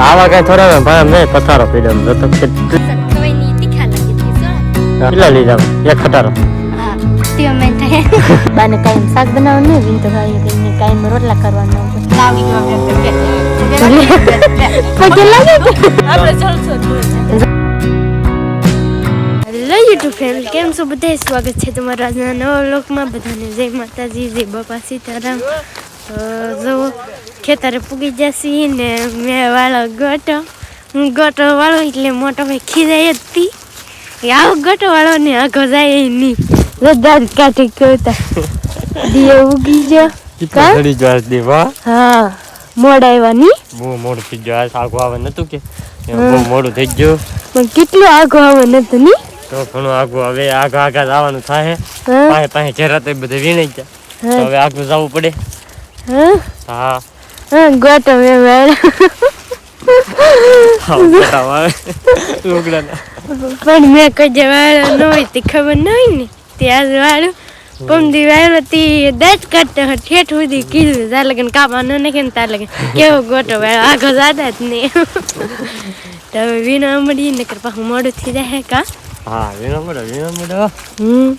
આવા કઈ થોડા ને ભાઈ મેં પથારો પીડ્યો હતી કેટલા લીધા એક ખટારો બાને કાયમ શાક બનાવવાનું નહીં તો કરીને કાયમ રોટલા કરવાના પગે લાગે હેલો યુટ્યુબ ફેમિલી કેમ છો બધા સ્વાગત છે તમારા આજના નવા લોકમાં બધાને જય માતાજી જય બાપા સીતારામ. તો જો ખેતરે પૂગી જશી ને મેં વાળો ગોટો હું ગોટો વાળો એટલે મોટો ભાઈ ખીજાય જ તી. આવો ગોટો વાળો ને આખો જાય નહીં. બધા જ કાઢી કરતા દીએ ઉગી જો. કાઢી જો આજ દેવા હા મોડ આવવાની બહુ મોડ થઈ ગયો. આજ આગું આવે નતું કે? બહુ મોડું થઈ ગયું. પણ કેટલું આખો આવે નતું ની તો ઘણું આગું હવે આગ આગા જવાનું થાય પાસે પાસે જરા તો બધે વીણી ગયા. હવે આગું જવું પડે. હા. ગોટો મેં લુગડાના પણ મેં કઈ વાળો ન હોય તે ખબર ન હોય ને ત્યાં જ વાળો. પમદી વાળો તે કાઢતો હોય ઠેઠ સુધી કીધું તાર લગન કાપા ન નાખે ને તાર લગન. કેવો ગોટો વાળો આગો જાતા જ નહીં તો હવે વીણા મળી ને પાછું મોડું થઈ જાય કા? હા વીણો મળો વીણો મળો હમ.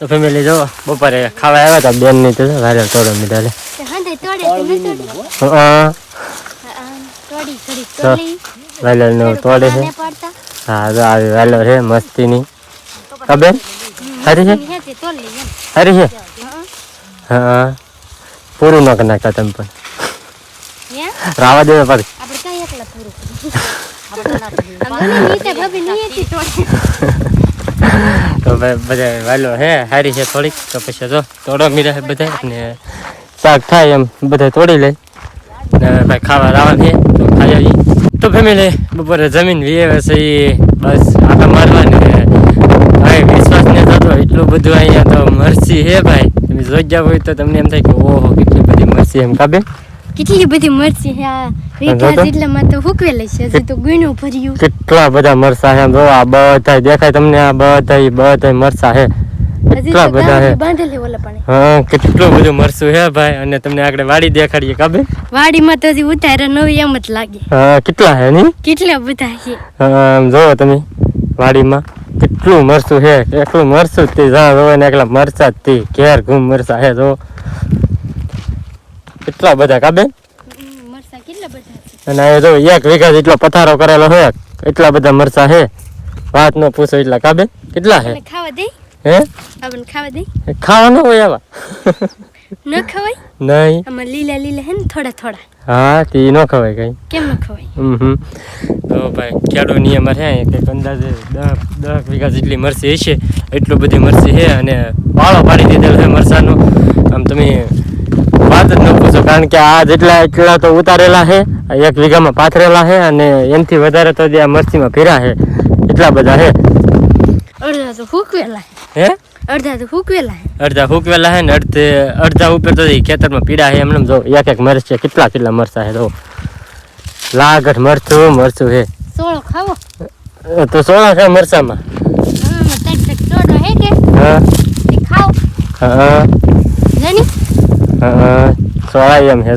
તો ફેમિલી જો બપોરે ખાવા આવ્યા હતા બેનની તો વાયરલ તોડો થોડી નું તોડે? છે. હા આવી વાયરલ છે મસ્તી ની બેન? સારી છે? સારી છે? હા. પૂરું ન નાખતા તમે પણ. રાવા દેવા પડે. તો બધા વાલો હે સારી છે થોડીક. તો પછી જો તોડો મીરા છે બધા ને શાક થાય એમ બધા તોડી લે. ને ભાઈ ખાવા રાવા તો ખાઈ આવી. તો ફેમિલી બપોરે જમીન વીએ છે ઈ બસ આટા મારવાની. ભાઈ વિશ્વાસ ને થતો એટલું બધું અહીંયા તો મરસી હે ભાઈ. તમે જોઈ ગયા હોય તો તમને એમ થાય કે ઓહો કેટલી બધી મરસી એમ કાબે કેટલી બધી મરચી છે આ જો જેટલામાં તો. હુકવેલી છે હજી તો ગુણ્યું ભર્યું. કેટલા બધા મરસા છે જો આ બધા દેખાય તમને આ બધા બધા મરસા હજી કેટલા બધા હે. બાંધેલી ઓલા પાણી. હા કેટલું બધું મરસું હે ભાઈ? અને તમને આગળ વાડી દેખાડીએ કાબે વાડીમાં તો હજી ઉતારે નવી એમ જ લાગે. હા કેટલા હે ની? કેટલા બધા હે? આમ જો તમે વાડીમાં. કેટલું મરસું હે એકલું મરસું તે જા જો ને એકલા મરસા તે ઘેર ઘૂમ મરસા હે જો કેટલા બધા કાબે મરસા કેટલા બધા અને આ જો એક વીઘા જેટલો પથારો કરેલો હે એટલા બધા મરસા હે. વાત ન પૂછો એટલા કાબે કેટલા હે? ખાવા દે? હે? આપણે ખાવા દે. ખાવાનું હોય આવા. ન ખવાય? નહીં. આમાં લીલા લીલા હે ને થોડા થોડા. હા તે ન ખવાય કઈ. કેમ ન ખવાય? હમ. તો ભાઈ ખેડૂત નિયમ છે કંઈક અંદાજે દસ દસ વીઘા જેટલી મરસી હશે એટલું બધી મરસી છે અને પાળો પાડી દીધેલો છે મરસાનો. આમ તમે વાત જ ન પૂછો કારણ કે આ જેટલા એટલા તો ઉતારેલા છે એક વીઘામાં પાથરેલા છે અને એનાથી વધારે તો જે આ મરસીમાં ફેરા છે એટલા બધા છે અડધા તો હુકવેલા હે? હે અડધા તો હુકવેલા હે. અડધા ફૂકવેલા છે ને અડધે અડધા ઉપર તો ખેતરમાં પીડા હે. એમને જો એક એક મરચ છે કેટલા કેટલા મરચા હે જો. લાગઠ મરચું મરચું હે. સોળો ખાવો. તો સોળા છે મરચામાં? ટોટો હે હા. હા જાની? હા સોળા એમ તો હે.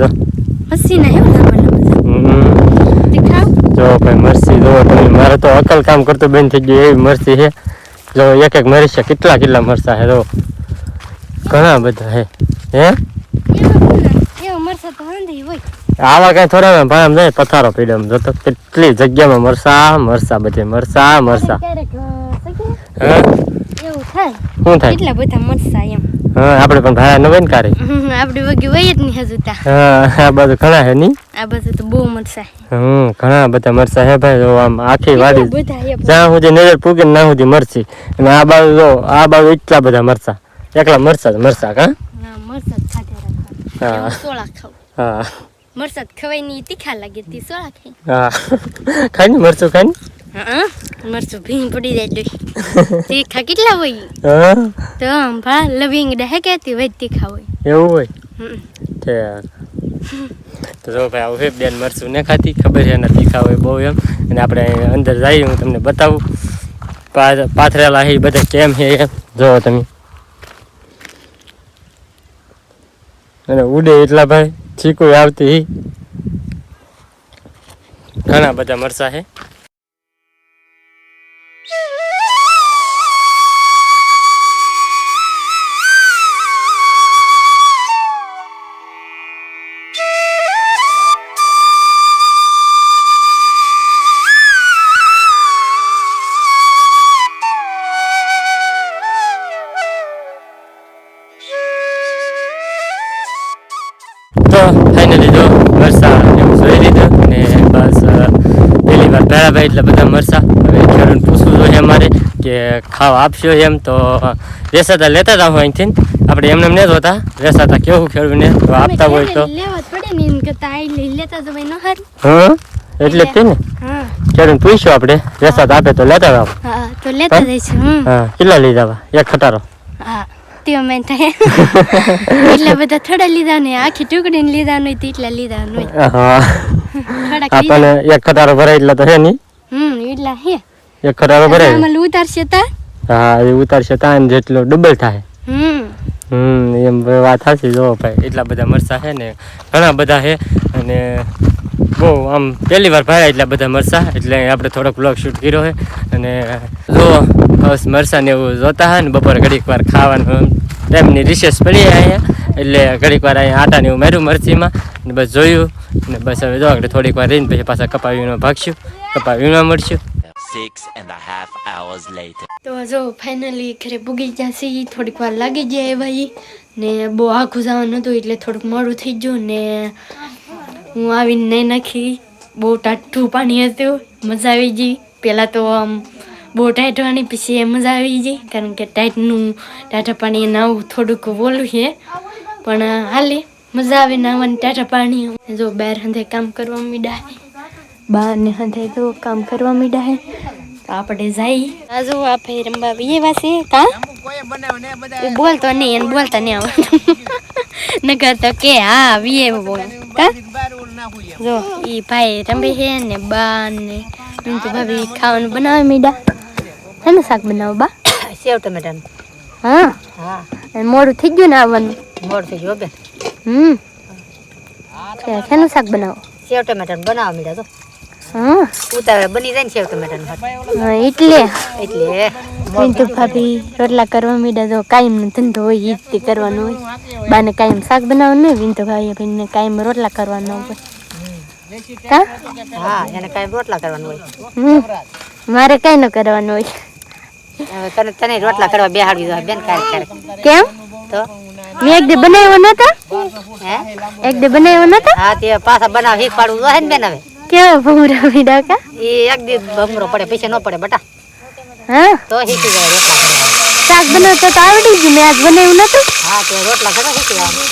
તે જો ભાઈ મરસી જો તમે મારે તો અકલ કામ કરતો બેન થઈ ગયું એવી મરસી છે જો એક એક મરચા કેટલા કેટલા મરચા હે જો. ઘણા બધા હે? હે મરસા આવા કઈ થોડા ને ભાઈ જાય પથારો પીડમ જો તો કેટલી જગ્યામાં મરસા મરસા બધે મરસા મરસા શું થાય. કેટલા બધા મરસા એમ. હા આપણે પણ ભાઈ નવે ને કારે આપણી વગી વહી જ નહીં હજુ તા હા આ બાજુ ઘણા હે નહીં? આ બાજુ તો બહુ મરસા હમ ઘણા બધા મરસા હે ભાઈ જો આમ આખી વાડી જ્યાં સુધી નજર પૂગે ને ના સુધી મરસી. અને આ બાજુ જો આ બાજુ એટલા બધા મરસા. એકલા મરસા જ મરસા કા? મરસા જ ખાધા હા. સોળા ખાવ. હા. મરસા ખવાય નહીં તીખા લાગે તી સોળા ખાઈ હા. ખાઈ ને મરચું ખાઈ ને? હા? મરચું ભીંગ પડી જાય તીખા કેટલા હોય? હા? તો આમ ભા લવિંગ ડહે કેતી હોય તીખા હોય. એવું હોય? તો જો ભાઈ આવું છે બેન મરચું ને ખાતી ખબર છે એના તીખા હોય બહુ એમ. અને આપણે અંદર જઈએ હું તમને બતાવું. પાથરેલા છે બધા કેમ છે એમ. જોવો તમે. અને ઉડે એટલા ભાઈ ચીકુ આવતી ઘણા બધા મરસા છે. તો ફાઇનલી જો મરસા એવું જોઈ લીધું ને બસ પહેલી વાર ભાઈ એટલે બધા મરસા. હવે ખેડૂત પૂછવું જોઈએ અમારે કે ખાવા આપશો એમ તો વેસાતા લેતા હતા હું અહીંથી. આપણે એમને એમ નહીં જોતા. વેસાતા કેવું ખેડૂતને? તો આપતા હોય તો. હા? એટલે તે ને? ખેડૂત પૂછ્યું આપણે વેસાતા આપે તો લેતા હતા હા તો લેતા જઈશું હા કેટલા લીધા? એક ખટારો. હા. તે મેં થાય એટલા બધા થોડા લીધા ને આખી ટુકડીને લીધા નહીં તો એટલા લીધા નહીં હા આપણને એક ખટારો ભરાય એટલે તો હે નહીં હમ એટલા હે એક ખટારો ભરાય આમાં ઉતારશે તા હા એ ઉતારશે તાન જેટલો ડબલ થાય હમ હમ, એમ વાત સાચી જો ભાઈ, એટલા બધા મરસા છે ને, ઘણા બધા છે અને બહુ આમ પહેલી વાર ભાઈ એટલા બધા મરસા એટલે આપણે થોડોક બ્લોગ શૂટ કર્યો છે. અને જો બસ મરસા ને એવું જોતા હોય ને, બપોરે ઘડીક વાર ખાવાનું ટાઈમની રિસેસ પડી અહીંયા, એટલે ઘડીક વાર અહીંયા આટા ને એવું માર્યું મરચીમાં. ને બસ જોયું. ને બસ હવે જો, આપણે થોડીક વાર રહીને પછી પાછા કપાવીનો ભાગશું. કપા વીણવા મળશું. Six and a half hours later. તો ફાઇનલી ઘરે પૂગી જશે થોડીક વાર લાગી જાય ભાઈ ને બહુ આખું જવાનું હતું એટલે થોડુંક મોડું થઈ ગયું ને હું આવીને નહીં નાખી. બહુ ટાઢું પાણી હતું, મજા આવી ગઈ. પહેલાં તો આમ બહુ ટાઈટ વાણી પછી એ મજા આવી ગઈ, કારણ કે ટાઈટનું ટાટા પાણી નાવું થોડુંક બોલું છે. પણ હાલે, મજા આવે નાવાની ટાટા પાણી. જો, બહાર હંધે કામ કરવા મીડા બહાર ને હંધે તો કામ કરવા મીડા હે. તો આપણે જઈ આજુ આ ભાઈ રંબા વીએ પાસે કા એ બોલતો નહીં એને બોલતા નહીં આવડતું. નગર તો કે હા વીએ બોલ કા જો એ ભાઈ રંબે હે ને બા ને તો ભાભી ખાવાનું બનાવે મીડા હેનું શાક બનાવો બા? સેવ ટમેટાનું. હા. હા. અને મોડું થઈ ગયું ને આવવાનું? મોડ થઈ ગયું બેન. હમ. શેનું શાક બનાવો? સેવ ટમેટાનું બનાવવા મીડા તો હા ઉતાવળે બની જાય ને સેવ ટમેટાનું એટલે. એટલે. પિન્ટુ ભાભી રોટલા કરવા મીડા તો કાયમ ધંધો હોય એ જ તે હોય. બાને કાયમ શાક બનાવવાનું હોય પિન્ટુ ભાઈ ભાઈને કાયમ રોટલા કરવાનો હોય. હા એને રોટલા કરવાનું હોય. મારે કઈ ન કરવાનું હોય. તને તને રોટલા કરવા બેહાડવી દો બેન ક્યારેક કેમ? તો? મેં એક દે બનાવ્યો નતો? હે? એક દે બનાવ્યો નતો? હા તે પાછા બનાવ શીખવાડવું હે ને બેન હવે. કેવા ભમરા મીડા કા? એ એક દી ભમરો પડે પૈસા ન પડે બટા. હા? તો શીખી જાય રોટલા શાક બનાવતા તો આવડી ગયું મેં આજ બનાવ્યું નતું. હા તે રોટલા કરવા શીખી જવાનું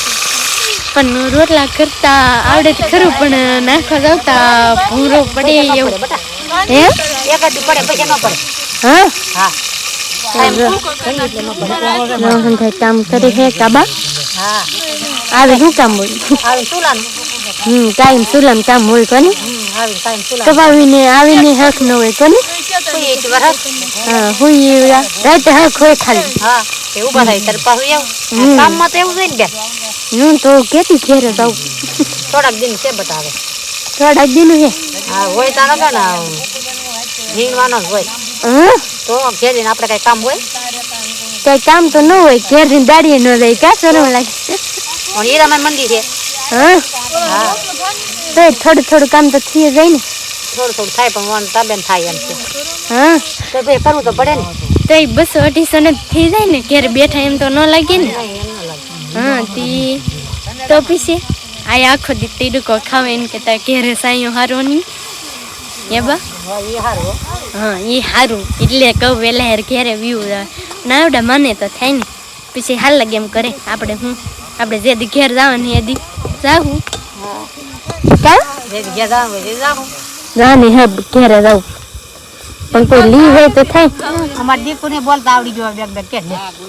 પણ રોટલા કરતા આવડે તો ખરું પણ નાખવા જાવતા ભૂરો પડે એવું. બટા. હે? એક જ પડે પૈસા ન પડે. હા? હા. કામ કરે હે કાબા? હા. આવે શું કામ હોય આવીને ચૂલાનું. હમ ટાઈમ સુલમ કામ હોય કોને? હમ આવીને હક ન હોય કોને? એક વરસ રાતે હક હોય ખાલી. એ થાય પાછું એવું કામમાં તો એવું હોય ને હું તો કેતી ઘેરે જાઉં. થોડાક દિન છે બતાવે થોડાક દિન હે. હા? હોય કે ને નીણવાનો હોય હા તો ઘેરીને આપણે કઈ કામ હોય કઈ કામ તો ન હોય ઘેર દાડીએ ન જાય. ક્યાં શરમ લાગે? પણ હીરામાં મંદિર છે હા? હા થોડું થોડું કામ તો થઈ જાય ને. થોડું થોડું થાય પણ વન તાબેન થાય એમ છે. હા? તો ભાઈ કરવું તો પડે ને. તો એ બસો અઢીસો ને થઈ જાય ને ઘેર બેઠા એમ તો ન લાગે ને. હા તી. તો પછી આ આખો દી તીડકો ખાવે એમ કે તાર ઘેરે સાયો હારો ની એ બા? હા એ સારું હો. હા એ સારું એટલે કહું વેલા હેર ઘેરે વ્યૂ નાવડા મને તો થાય ને. પછી હાલ લાગે એમ કરે. આપણે હું આપણે જે દી ઘેર જવાનું એ દી. જાવું કા જે જગ્યા જવાનું હોય તે. જાવું જાને હે ઘેરે જાવ પણ કોઈ લી હોય તો થાય. અમાર દીકુને બોલતા આવડી ગયો બેગ બેગ કે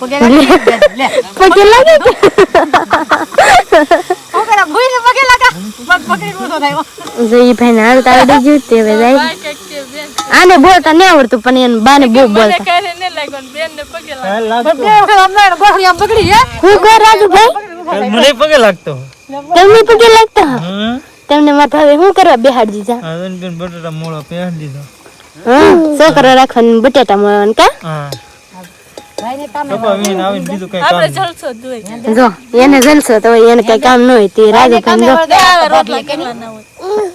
પગે લાગી લે, લે. પગે લાગે કે? હું કરે ભૂઈને પગે લાગા? પગ પકડી ઊભો થાય હો. ભાઈ હાલ તો આવડી ગયું તે હવે જાય. આને બોલતા નહીં આવડતું પણ એને બાને બહુ બોલતા. પણ બે વખત આમ ના આમ પકડી હે? હું ઘર રાજુ ભાઈ મને પગે લાગતો. તમને પગે લાગતા? તેમને માથા હવે શું કરવા બેહાડ દીધા આદનબેન બટાટા મોળો પહેરી દીધો. હા છોકરા રાખવાનું? બટાટા મળવાનું કા? હા. ભાઈને કામે કપા વીણ આવીને બીજું કઈ કામ નહીં. જો એને જલસો તો એને કઈ કામ ન હોય તે રાજા કામે જો. કેટલા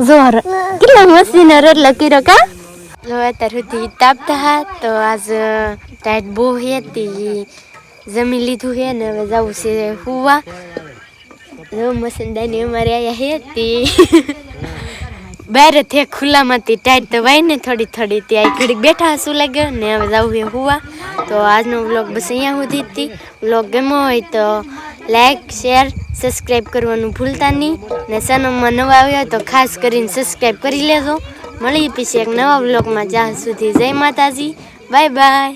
જોર કેટલા મસ્તીના રોટલા કર્યો કા? અત્યાર સુધી તાપતા હા તો આજ ટાઈટ બહુ હતી જમી લીધું હે ને હવે જવું છે હુવા. મસંદાની અમારે આયા હતી. બહાર થે ખુલ્લામાંથી ટાઈટ તો વાય ને થોડી થોડી ત્યાં ઘડીક બેઠા શું લાગ્યો ને હવે જવું એ હુવા. તો આજનો વ્લોગ બસ અહીંયા સુધી હતી. વ્લોગ ગમ્યો હોય તો લાઈક, શેર, સબસ્ક્રાઈબ કરવાનું ભૂલતા નહીં. ને ચેનલમાં નવા આવ્યા તો ખાસ કરીને સબસ્ક્રાઈબ કરી લેજો. મળી પછી એક નવા વ્લોગમાં જ્યાં સુધી. જય માતાજી. Bye bye.